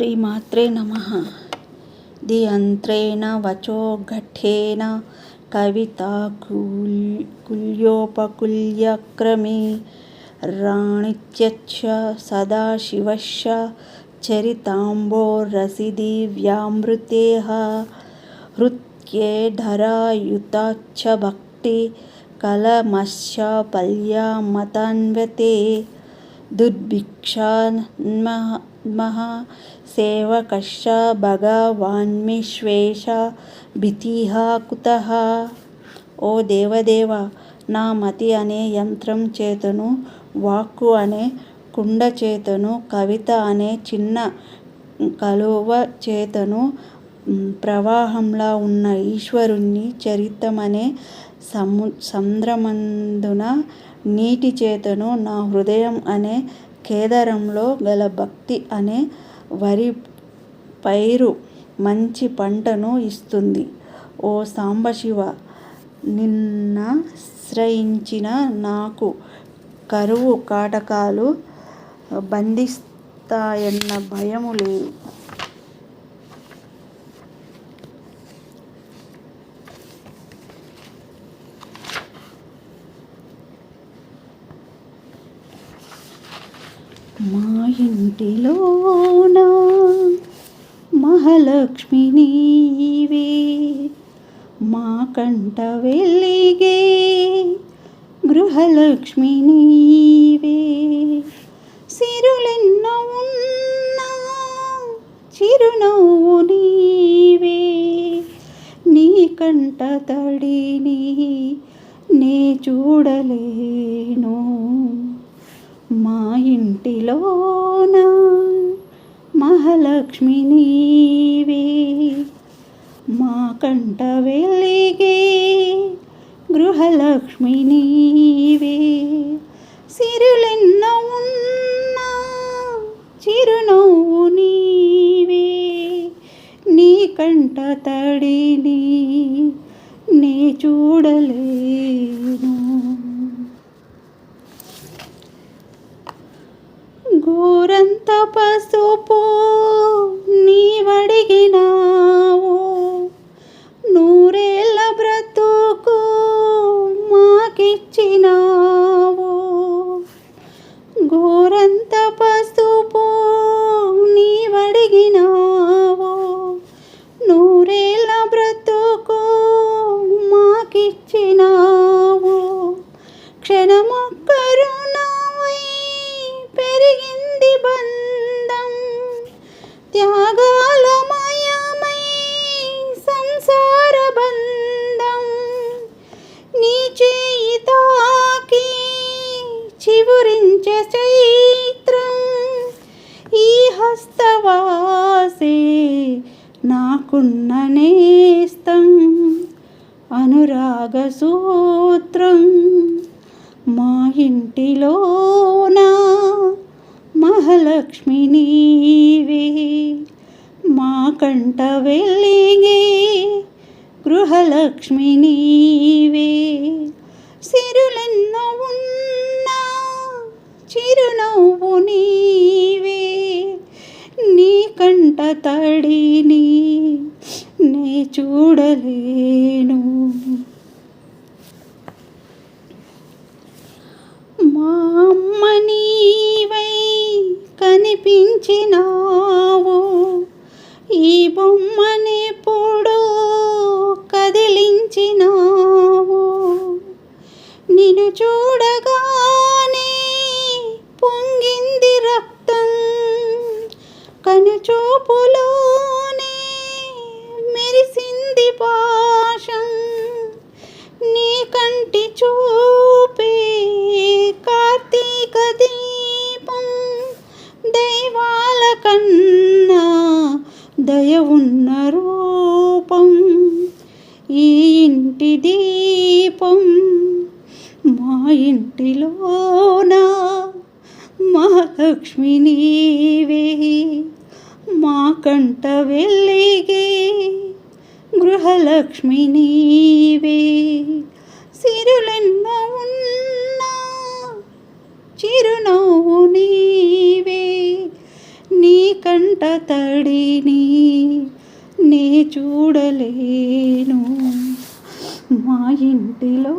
श्रीमात्रे नमः। दियन्त्रेण वचो घट्ठेन कविता कुल्, कुल्योपकुल्यक्रमे राणित्यच्छ सदाशिवश्च चरिताम्बोरसिदिव्यामृतेः हृत्ये ढरायुताच्छ भक्ति कलमश्च पल्यामतान्वते దుర్భిక్షాన్మహ సేవకశ్చ భగవాన్విశ్వేశ భీతిః కుతః ఓ దేవదేవ నా మతి అనే యంత్రం చేతను వాక్కు అనే కుండ చేతను కవిత అనే చిన్న కలువ చేతను ప్రవాహంలా ఉన్న ఈశ్వరుని చరితమనే సంద్రమందున నీటి చేతను నా హృదయం అనే కేదారంలో గల భక్తి అనే వరి పైరు మంచి పంటను ఇస్తుంది. ఓ సాంబశివ నిన్నాశ్రయించిన నాకు కరువు కాటకాలు బంధిస్తాయన్న భయము లేదు. మా ఇంటిలోన మహాలక్ష్మి నీవే మా కంట వెలిగే గృహలక్ష్మి నీవే సిరులెన్నో ఉన్నా చిరునవ్వు నీవే. నీ కంట తడిని నే చూడలేను. మా ఇంటిలోన మహాలక్ష్మి నీవే. మా కంట వెలిగే గృహలక్ష్మి నీవే. సిరులెన్నో ఉన్నా చిరునవ్వు నీవే. నీ కంట తడిని నే చూడలే. పసుపు నీవడిగినావు. నూరేళ్ళ బ్రతుకు మాకిచ్చినా నాకున్న నేస్తం అనురాగ సూత్రం మా ఇంటిలోన మహాలక్ష్మి నీవే. మా కంట వెలిగే గృహలక్ష్మి నీవే. సిరులెన్నో ఉన్నా చిరునవ్వు నీ కంట తడిని నే చూడలేను. మా అమ్మ నీవై కనిపించినావు. ఈ బొమ్మనెప్పుడు కదిలించినావు. నిన్ను చూడగా పాశం నీ కంటి చూపే కార్తీక దీపం దైవాల కన్నా దయ ఉన్న రూపం ఈ ఇంటి దీపం మా ఇంటిలోనా మహాలక్ష్మి నీవే మా కంట వెళ్ళిగే మహాలక్ష్మి నీవే. సిరులెన్నో ఉన్నా చిరునవ్వు నీవే. నీ కంట తడిని నే చూడలేను. మా ఇంటిలో